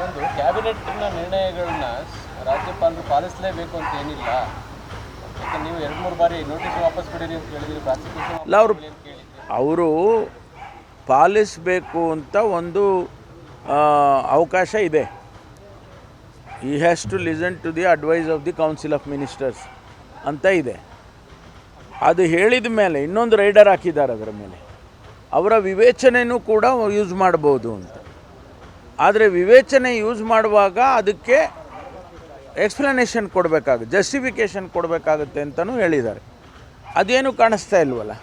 ಇನ್ನೊಂದು ಕ್ಯಾಬಿನೆಟ್ನ ನಿರ್ಣಯಗಳನ್ನ ರಾಜ್ಯಪಾಲರು ಪಾಲಿಸಲೇಬೇಕು ಅಂತ ಏನಿಲ್ಲ. ನೀವು ಎರಡು ಮೂರು ಬಾರಿ ನೋಟಿಸ್ ವಾಪಸ್ ಕೊಡಿರಿ ಅಂತ ಹೇಳಿದ್ರಿ ಪ್ರಾಸಿಕ್ಯೂಷನ್ ಅವರು ಅವರು ಪಾಲಿಸಬೇಕು ಅಂತ ಒಂದು ಅವಕಾಶ ಇದೆ. ಈ has to listen to the advice of the council of ministers ಅಂತ ಇದೆ. ಅದು ಹೇಳಿದ ಮೇಲೆ ಇನ್ನೊಂದು ರೈಡರ್ ಹಾಕಿದ್ದಾರೆ ಅದರ ಮೇಲೆ. ಅವರ ವಿವೇಚನೆಯೂ ಕೂಡ ಯೂಸ್ ಮಾಡ್ಬೋದು ಅಂತ. ಆದರೆ ವಿವೇಚನೆ ಯೂಸ್ ಮಾಡುವಾಗ ಅದಕ್ಕೆ ಎಕ್ಸ್ಪ್ಲನೇಷನ್ ಕೊಡಬೇಕಾಗುತ್ತೆ ಜಸ್ಟಿಫಿಕೇಷನ್ ಕೊಡಬೇಕಾಗುತ್ತೆ ಅಂತಲೂ ಹೇಳಿದ್ದಾರೆ. ಅದೇನು ಕಾಣಿಸ್ತಾ ಇಲ್ವಲ್ಲ?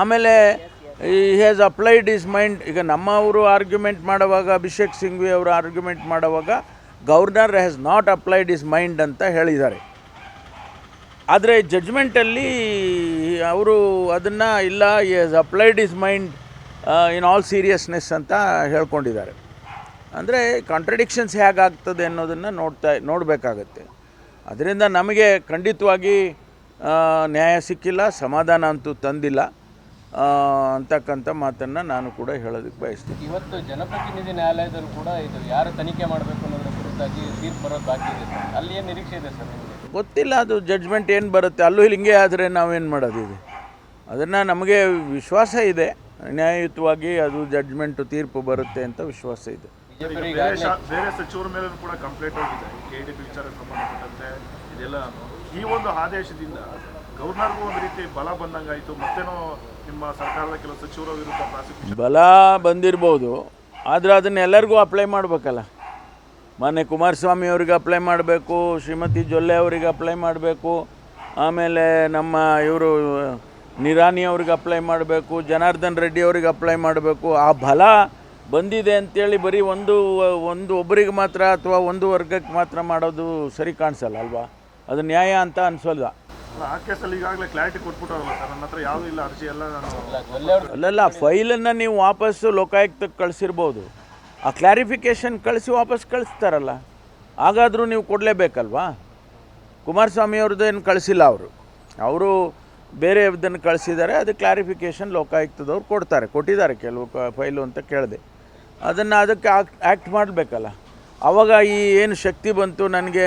ಆಮೇಲೆ ಈ ಹ್ಯಾಸ್ ಅಪ್ಲೈಡ್ ಈಸ್ ಮೈಂಡ್ ಈಗ ನಮ್ಮವರು ಆರ್ಗ್ಯುಮೆಂಟ್ ಮಾಡುವಾಗ, ಅಭಿಷೇಕ್ ಸಿಂಘ್ವಿ ಅವರು ಆರ್ಗ್ಯುಮೆಂಟ್ ಮಾಡುವಾಗ, governor has not applied his mind ಅಂತ ಹೇಳಿದ್ದಾರೆ. ಆದರೆ ಜಡ್ಜ್ಮೆಂಟಲ್ಲಿ ಅವರು ಅದನ್ನು ಇಲ್ಲ has applied his mind in all seriousness ಅಂತ ಹೇಳ್ಕೊಂಡಿದ್ದಾರೆ. ಅಂದರೆ ಕಾಂಟ್ರಡಿಕ್ಷನ್ಸ್ ಹೇಗಾಗ್ತದೆ ಅನ್ನೋದನ್ನು ನೋಡ್ತಾ ನೋಡಬೇಕಾಗತ್ತೆ. ಅದರಿಂದ ನಮಗೆ ಖಂಡಿತವಾಗಿ ನ್ಯಾಯ ಸಿಕ್ಕಿಲ್ಲ ಸಮಾಧಾನ ಅಂತೂ ತಂದಿಲ್ಲ ಅಂತಕ್ಕಂಥ ಮಾತನ್ನು ನಾನು ಕೂಡ ಹೇಳೋದಕ್ಕೆ ಬಯಸ್ತೀನಿ. ಇವತ್ತು ಜನಪ್ರತಿನಿಧಿ ನ್ಯಾಯಾಲಯದಲ್ಲೂ ಕೂಡ ಇದು ಯಾರು ತನಿಖೆ ಮಾಡಬೇಕು ಅನ್ನೋದ್ರ ಕುರಿತಾಗಿ ತೀರ್ಪು ಬರೋದು ಬಾಕಿ ಇದೆ ಅಲ್ಲಿ ಏನು ನಿರೀಕ್ಷೆ ಇದೆ ಸರ್ ಗೊತ್ತಿಲ್ಲ ಅದು ಜಡ್ಜ್ಮೆಂಟ್ ಏನು ಬರುತ್ತೆ ಅಲ್ಲೂ ಹಿಂಗೆ ಆದರೆ ನಾವೇನು ಮಾಡೋದು ಇದು ಅದನ್ನು ನಮಗೆ ವಿಶ್ವಾಸ ಇದೆ ನ್ಯಾಯಯುತವಾಗಿ ಅದು ಜಡ್ಜ್ಮೆಂಟು ತೀರ್ಪು ಬರುತ್ತೆ ಅಂತ ವಿಶ್ವಾಸ ಇದೆ. ಬೇರೆ ಸಚಿವರ ಮೇಲೂ ಕೂಡ ಕಂಪ್ಲೇಂಟ್ ಆಗಿದೆ ಕೆ ಡಿ ಪಿ ವಿಚಾರಕ್ಕೆ ಸಂಬಂಧಪಟ್ಟಂತೆ ಇದೆಲ್ಲ ಈ ಒಂದು ಆದೇಶದಿಂದ ಗವರ್ನರ್ಗೂ ಒಂದು ರೀತಿ ಬಲ ಬಂದಂಗಾಯಿತು. ಮತ್ತೇನೋ ನಿಮ್ಮ ಸರ್ಕಾರದ ಕೆಲವು ಸಚಿವರ ವಿರುದ್ಧ ಪ್ರಾಸಿಕ್ಯೂಷನ್ ಬಲ ಬಂದಿರ್ಬೋದು. ಆದರೆ ಅದನ್ನ ಎಲ್ಲರಿಗೂ ಅಪ್ಲೈ ಮಾಡಬೇಕಲ್ಲ. ಮೊನ್ನೆ ಕುಮಾರಸ್ವಾಮಿ ಅವ್ರಿಗೆ ಅಪ್ಲೈ ಮಾಡಬೇಕು ಶ್ರೀಮತಿ ಜೊಲ್ಲೆ ಅವರಿಗೆ ಅಪ್ಲೈ ಮಾಡಬೇಕು ಆಮೇಲೆ ನಮ್ಮ ಇವರು ನಿರಾನಿ ಅವ್ರಿಗೆ ಅಪ್ಲೈ ಮಾಡಬೇಕು ಜನಾರ್ದನ್ ರೆಡ್ಡಿ ಅವ್ರಿಗೆ ಅಪ್ಲೈ ಮಾಡಬೇಕು. ಆ ಬಲ ಬಂದಿದೆ ಅಂತೇಳಿ ಬರೀ ಒಂದು ಒಂದು ಒಬ್ಬರಿಗೆ ಮಾತ್ರ ಅಥವಾ ಒಂದು ವರ್ಗಕ್ಕೆ ಮಾತ್ರ ಮಾಡೋದು ಸರಿ ಕಾಣಿಸಲ್ಲ ಅಲ್ವಾ? ಅದು ನ್ಯಾಯ ಅಂತ ಅನಿಸೋಲ್ಲ ಆ ಕೇಸಲ್ಲಿ ಈಗಾಗಲೇ ಕ್ಲಾರಿಟಿ ಕೊಟ್ಬಿಟ್ಟಾರಲ್ಲ ಸರ್ ನನ್ನ ಹತ್ರ ಯಾವುದೂ ಇಲ್ಲ ಅರ್ಜಿ ಎಲ್ಲ ನಾನು ಅಲ್ಲಲ್ಲ ಫೈಲನ್ನು ನೀವು ವಾಪಸ್ಸು ಲೋಕಾಯುಕ್ತಕ್ಕೆ ಕಳಿಸಿರ್ಬೋದು. ಆ ಕ್ಲಾರಿಫಿಕೇಷನ್ ಕಳಿಸಿ ವಾಪಸ್ ಕಳಿಸ್ತಾರಲ್ಲ. ಹಾಗಾದರೂ ನೀವು ಕೊಡಲೇಬೇಕಲ್ವಾ? ಕುಮಾರಸ್ವಾಮಿ ಏನು ಕಳಿಸಿಲ್ಲ ಅವರು. ಅವರು ಬೇರೆ ಇದನ್ನು ಕಳಿಸಿದ್ದಾರೆ ಅದು ಕ್ಲಾರಿಫಿಕೇಷನ್ ಲೋಕಾಯುಕ್ತದವ್ರು ಕೊಡ್ತಾರೆ. ಕೊಟ್ಟಿದ್ದಾರೆ ಕೆಲವು ಕ- ಫೈಲು ಅಂತ ಕೇಳಿದೆ. ಅದನ್ನು ಅದಕ್ಕೆ ಆ್ಯಕ್ಟ್ ಮಾಡಬೇಕಲ್ಲ. ಆವಾಗ ಈ ಏನು ಶಕ್ತಿ ಬಂತು ನನಗೆ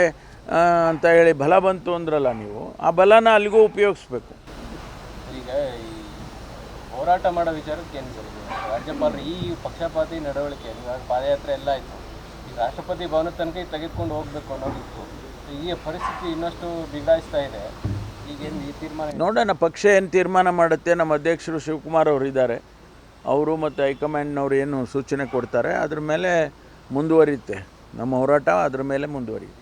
ಅಂತ ಹೇಳಿ ಬಲ ಬಂತು ಅಂದ್ರಲ್ಲ ನೀವು ಆ ಬಲನ ಅಲ್ಲಿಗೂ ಉಪಯೋಗಿಸ್ಬೇಕು. ಈಗ ಈ ಹೋರಾಟ ಮಾಡೋ ವಿಚಾರಕ್ಕೆ ಏನು ಸರ್? ರಾಜ್ಯಪಾಲರು ಈ ಪಕ್ಷಪಾತಿ ನಡವಳಿಕೆ ಇವಾಗ ಪಾದಯಾತ್ರೆ ಎಲ್ಲ ಆಯಿತು. ಈ ರಾಷ್ಟ್ರಪತಿ ಭವನ ತನಕ ಈ ತೆಗೆದುಕೊಂಡು ಹೋಗಬೇಕು ಅನ್ನೋದಿತ್ತು. ಈ ಪರಿಸ್ಥಿತಿ ಇನ್ನಷ್ಟು ಬಿಗಡಾಯಿಸ್ತಾ ಇದೆ. ಈಗೇನು ಈ ತೀರ್ಮಾನ ನೋಡೋಣ ಪಕ್ಷ ಏನು ತೀರ್ಮಾನ ಮಾಡುತ್ತೆ ನಮ್ಮ ಅಧ್ಯಕ್ಷರು ಶಿವಕುಮಾರ್ ಅವರು ಇದ್ದಾರೆ. ಅವರು ಮತ್ತು ಹೈಕಮಾಂಡ್ನವ್ರು ಏನು ಸೂಚನೆ ಕೊಡ್ತಾರೆ ಅದ್ರ ಮೇಲೆ ಮುಂದುವರಿಯುತ್ತೆ. ನಮ್ಮ ಹೋರಾಟ ಅದ್ರ ಮೇಲೆ ಮುಂದುವರಿಯುತ್ತೆ.